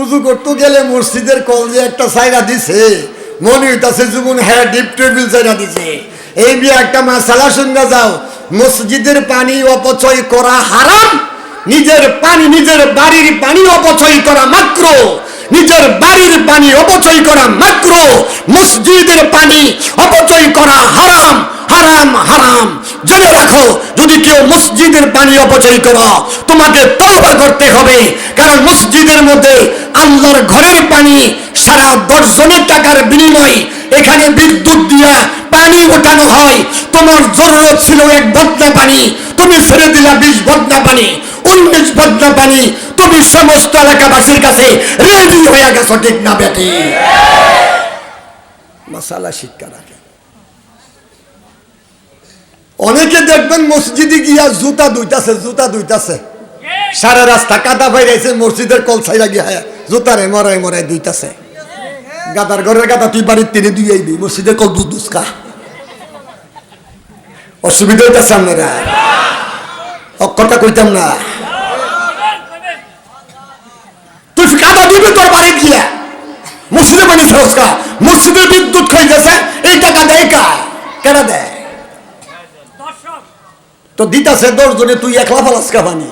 উজু করতে গেলে মসজিদের কল যে একটা সাইরা দিছে, মনে হইতাছে জীবন হ্যাঁ ডিপ টেবিল সাইরা দিছে। এই বিয়ে একটা মাসালা শুনতে যাও, মসজিদের পানি অপচয় করা হারাম, নিজের পানি, নিজের বাড়ির পানি অপচয় করা মাত্র, নিজের বাড়ির পানি অপচয় করা মাত্র, মসজিদের পানি অপচয় করা হারাম হারাম। জেনে রাখো, যদি কেউ মসজিদের পানি অপচয় করো তোমাকে তওবা করতে হবে। কারণ মসজিদের মধ্যে আল্লাহর ঘরের পানি সারা দশ জনের টাকার বিনিময় এখানে বিদ্যুৎ দিয়া পানি ওঠানো হয়। তোমার জরুরত ছিল এক বদনা পানি, তুমি ছেড়ে দিলা বিশ বদনা পানি, উনিশ বদনা পানি, তুমি সমস্ত এলাকাবাসীর কাছে রেডি হয়ে গেছো ঠিক না বেটি মশালা শিক্ষা রাখে। অনেকে দেখবেন মসজিদে গিয়া জুতা দুইতাছে জুতা দুইতাছে সারা রাস্তা কাদা বাইরেছে মসজিদের কল ছাইরা গিয়া জুতারে মরাই মরাই দুইতাছে গাদার ঘরের গাদা তুই বাড়ির টেনে দুই আইবি, মসজিদের কল দুধ দুসকা অসুবিধা হইতেছে আপনারা। অক্ষরটা কইতাম না। তুই কাদা দিবি তোর বাড়ি গিয়া? মসজিদে সংস্কার মসজিদের বিদ্যুৎ খাইতেছে এই টাকা দেয় কা কেনা দেয়? তো দিতাছে দশ জনে তুই একলা ফালাস কা পানি?